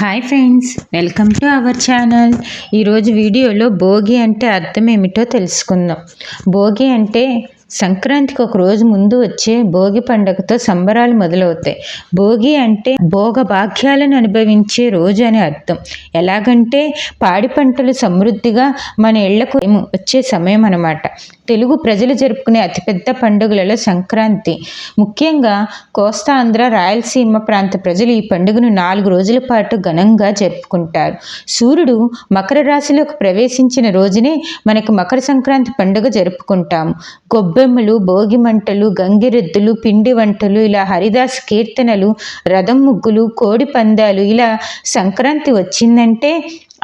Hi friends welcome to our channel. ఈరోజు వీడియోలో భోగి అంటే అర్థం ఏమిటో తెలుసుకుందాం. భోగి అంటే సంక్రాంతికి ఒక రోజు ముందు వచ్చే భోగి పండుగతో సంబరాలు మొదలవుతాయి. భోగి అంటే భోగ భాగ్యాలను అనుభవించే రోజు అని అర్థం. ఎలాగంటే పాడి పంటలు సమృద్ధిగా మన ఇళ్ళకు వచ్చే సమయం అన్నమాట. తెలుగు ప్రజలు జరుపుకునే అతిపెద్ద పండుగలలో సంక్రాంతి. ముఖ్యంగా కోస్తా ఆంధ్ర రాయలసీమ ప్రాంత ప్రజలు ఈ పండుగను నాలుగు రోజుల పాటు ఘనంగా జరుపుకుంటారు. సూర్యుడు మకర రాశిలోకి ప్రవేశించిన రోజునే మనకు మకర సంక్రాంతి పండుగ జరుపుకుంటాము. గొబ్బెమ్మలు భోగి మంటలు గంగిరెద్దులు పిండి వంటలు ఇలా హరిదాస్ కీర్తనలు రథం ముగ్గులు కోడి పందాలు ఇలా సంక్రాంతి వచ్చిందంటే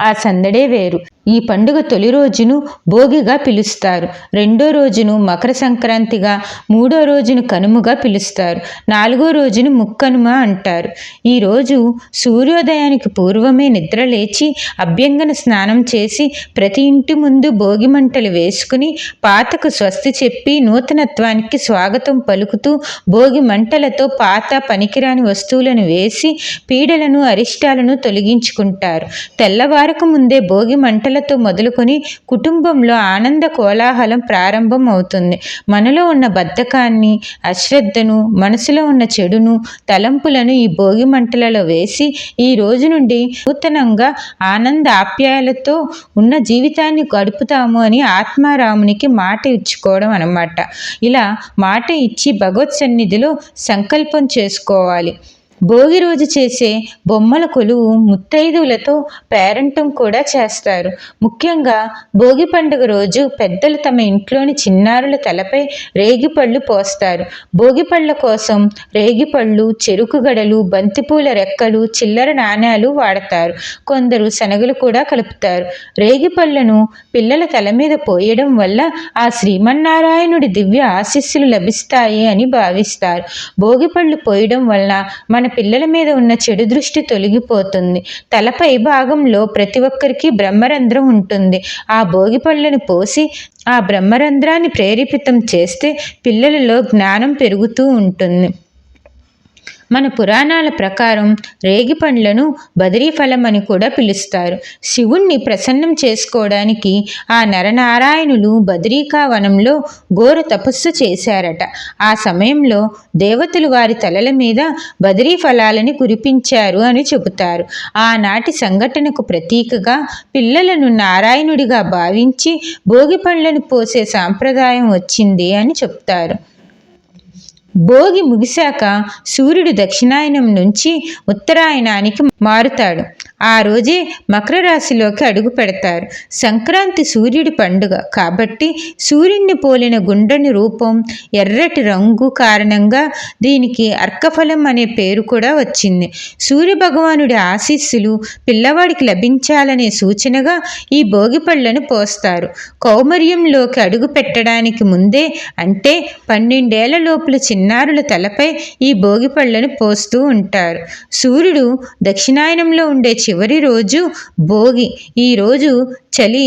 ఆ సందడే వేరు. ఈ పండుగ తొలి రోజును భోగిగా పిలుస్తారు. రెండో రోజును మకర సంక్రాంతిగా మూడో రోజును కనుమగా పిలుస్తారు. నాలుగో రోజును ముక్కనుమ అంటారు. ఈరోజు సూర్యోదయానికి పూర్వమే నిద్ర లేచి అభ్యంగన స్నానం చేసి ప్రతి ఇంటి ముందు భోగి మంటలు వేసుకుని పాతకు స్వస్తి చెప్పి నూతనత్వానికి స్వాగతం పలుకుతూ భోగి మంటలతో పాత పనికిరాని వస్తువులను వేసి పీడలను అరిష్టాలను తొలగించుకుంటారు. తెల్లవారు ముందే భోగి మంటలతో మొదలుకొని కుటుంబంలో ఆనంద కోలాహలం ప్రారంభం అవుతుంది మనలో ఉన్న బద్ధకాన్ని అశ్రద్ధను మనసులో ఉన్న చెడును తలంపులను ఈ భోగి మంటలలో వేసి ఈ రోజు నుండి నూతనంగా ఆనంద ఆప్యాయాలతో ఉన్న జీవితాన్ని గడుపుతాము అని ఆత్మారామునికి మాట ఇచ్చుకోవడం అనమాట ఇలా మాట ఇచ్చి భగవత్ సన్నిధిలో సంకల్పం చేసుకోవాలి. భోగి రోజు చేసే బొమ్మల కొలువు ముత్తైదువులతో పేరంటం కూడా చేస్తారు. ముఖ్యంగా భోగి పండుగ రోజు పెద్దలు తమ ఇంట్లోని చిన్నారుల తలపై రేగిపళ్ళు పోస్తారు. భోగిపళ్ళ కోసం రేగిపళ్ళు చెరుకు గడలు బంతిపూల రెక్కలు చిల్లర నాణ్యాలు వాడతారు. కొందరు శనగలు కూడా కలుపుతారు. రేగిపళ్ళను పిల్లల తల మీద పోయడం వల్ల ఆ శ్రీమన్నారాయణుడి దివ్య ఆశీస్సులు లభిస్తాయి అని భావిస్తారు. భోగిపళ్ళు పోయడం వలన మన పిల్లల మీద ఉన్న చెడు దృష్టి తొలగిపోతుంది. తలపై భాగంలో ప్రతి ఒక్కరికి బ్రహ్మరంధ్రం ఉంటుంది. ఆ భోగి పళ్ళను పోసి ఆ బ్రహ్మరంధ్రాన్ని ప్రేరేపితం చేస్తే పిల్లలలో జ్ఞానం పెరుగుతూ ఉంటుంది. మన పురాణాల ప్రకారం రేగి పండ్లను బదిరీ ఫలం అని కూడా పిలుస్తారు. శివుణ్ణి ప్రసన్నం చేసుకోవడానికి ఆ నరనారాయణులు బద్రీకా వనంలో ఘోర తపస్సు చేశారట. ఆ సమయంలో దేవతలు వారి తలల మీద బదిరీ ఫలాలని కురిపించారు అని చెబుతారు. ఆనాటి సంఘటనకు ప్రతీకగా పిల్లలను నారాయణుడిగా భావించి భోగి పండ్లను పోసే సాంప్రదాయం వచ్చింది అని చెప్తారు. భోగి ముగిశాక సూర్యుడు దక్షిణాయనం నుంచి ఉత్తరాయణానికి మారుతాడు. ఆ రోజే మకర రాశిలోకి అడుగు పెడతారు. సంక్రాంతి సూర్యుడి పండుగ కాబట్టి సూర్యుడిని పోలిన గుండ్రని రూపం ఎర్రటి రంగు కారణంగా దీనికి అర్కఫలం అనే పేరు కూడా వచ్చింది. సూర్య భగవానుడి ఆశీస్సులు పిల్లవాడికి లభించాలనే సూచనగా ఈ భోగి పళ్ళను పోస్తారు. కౌమర్యంలోకి అడుగు పెట్టడానికి ముందే అంటే పన్నెండేళ్ళ లోపల చిన్న చిన్నారుల తలపై ఈ భోగి పళ్ళను పోస్తూ ఉంటారు. సూర్యుడు దక్షిణాయనంలో ఉండే చివరి రోజు భోగి. ఈరోజు చలి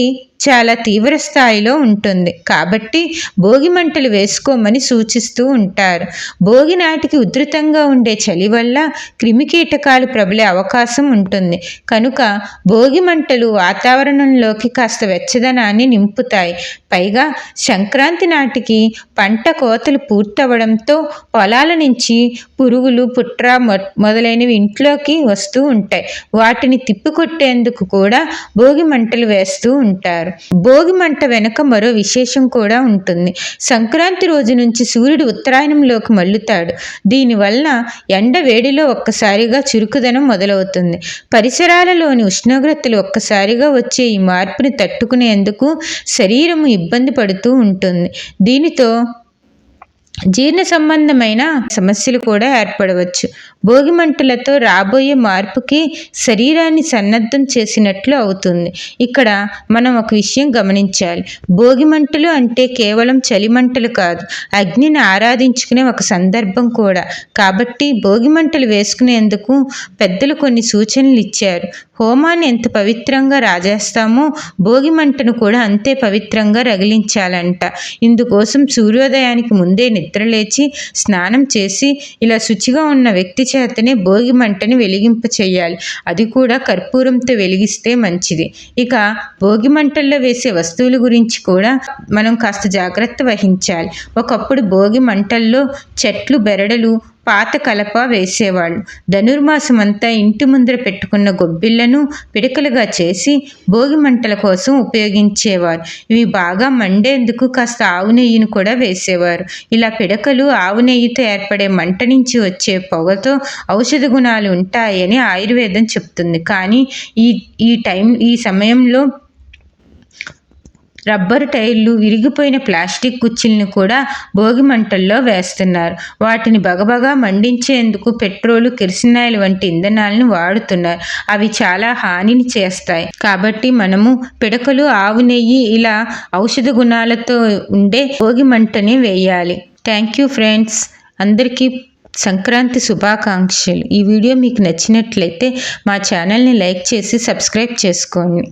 చాలా తీవ్ర స్థాయిలో ఉంటుంది. కాబట్టి భోగి మంటలు వేసుకోమని సూచిస్తూ ఉంటారు. భోగి నాటికి ఉధృతంగా ఉండే చలి వల్ల క్రిమికీటకాలు ప్రబలే అవకాశం ఉంటుంది. కనుక భోగి మంటలు వాతావరణంలోకి కాస్త వెచ్చదనాన్ని నింపుతాయి. పైగా సంక్రాంతి నాటికి పంట కోతలు పూర్తవడంతో పొలాల నుంచి పురుగులు పుట్ర మొదలైనవి ఇంట్లోకి వస్తూ ఉంటాయి. వాటిని తిప్పికొట్టేందుకు కూడా భోగి మంటలు వేస్తూ ఉంటారు. భోగి మంట వెనుక మరో విశేషం కూడా ఉంటుంది. సంక్రాంతి రోజు నుంచి సూర్యుడు ఉత్తరాయణంలోకి మల్లుతాడు దీనివల్ల ఎండ వేడిలో ఒక్కసారిగా చురుకుదనం మొదలవుతుంది. పరిసరాలలోని ఉష్ణోగ్రతలు ఒక్కసారిగా వచ్చే ఈ మార్పుని తట్టుకునేందుకు శరీరం ఇబ్బంది పడుతూ ఉంటుంది. దీనితో జీర్ణ సంబంధమైన సమస్యలు కూడా ఏర్పడవచ్చు. భోగిమంటలతో రాబోయే మార్పుకి శరీరాన్ని సన్నద్ధం చేసినట్లు అవుతుంది. ఇక్కడ మనం ఒక విషయం గమనించాలి. భోగి మంటలు అంటే కేవలం చలి మంటలు కాదు అగ్నిని ఆరాధించుకునే ఒక సందర్భం కూడా. కాబట్టి భోగి మంటలు వేసుకునేందుకు పెద్దలు కొన్ని సూచనలు ఇచ్చారు. హోమాన్ని ఎంత పవిత్రంగా రాజేస్తామో భోగి మంటను కూడా అంతే పవిత్రంగా రగిలించాలంట. ఇందుకోసం సూర్యోదయానికి ముందే నిద్రలేచి స్నానం చేసి ఇలా శుచిగా ఉన్న వ్యక్తి చేతనే భోగి మంటని వెలిగింప చేయాలి. అది కూడా కర్పూరంతో వెలిగిస్తే మంచిది. ఇక భోగి మంటల్లో వేసే వస్తువుల గురించి కూడా మనం కాస్త జాగ్రత్త వహించాలి. ఒకప్పుడు భోగి మంటల్లో చెట్లు బెరడలు పాత కలప వేసేవాళ్ళు. ధనుర్మాసం అంతా ఇంటి ముందర పెట్టుకున్న గొబ్బిళ్ళను పిడకలుగా చేసి భోగి మంటల కోసం ఉపయోగించేవారు. ఇవి బాగా మండేందుకు కాస్త ఆవు నెయ్యిని కూడా వేసేవారు. ఇలా పిడకలు ఆవు నెయ్యితో ఏర్పడే మంట నుంచి వచ్చే పొగతో ఔషధ గుణాలు ఉంటాయని ఆయుర్వేదం చెప్తుంది. కానీ ఈ ఈ టైం ఈ సమయంలో రబ్బరు టైర్లు విరిగిపోయిన ప్లాస్టిక్ కుచ్చిల్ని కూడా భోగి మంటల్లో వేస్తున్నారు. వాటిని బగబగా మండించేందుకు పెట్రోలు కిరసనాయిల్ వంటి ఇంధనాలను వాడుతున్నారు. అవి చాలా హానిని చేస్తాయి. కాబట్టి మనము పిడకలు ఆవు నెయ్యి ఇలా ఔషధ గుణాలతో ఉండే భోగి మంటని వేయాలి. Thank you friends. అందరికీ సంక్రాంతి శుభాకాంక్షలు. ఈ వీడియో మీకు నచ్చినట్లయితే మా ఛానల్ని లైక్ చేసి సబ్స్క్రైబ్ చేసుకోండి.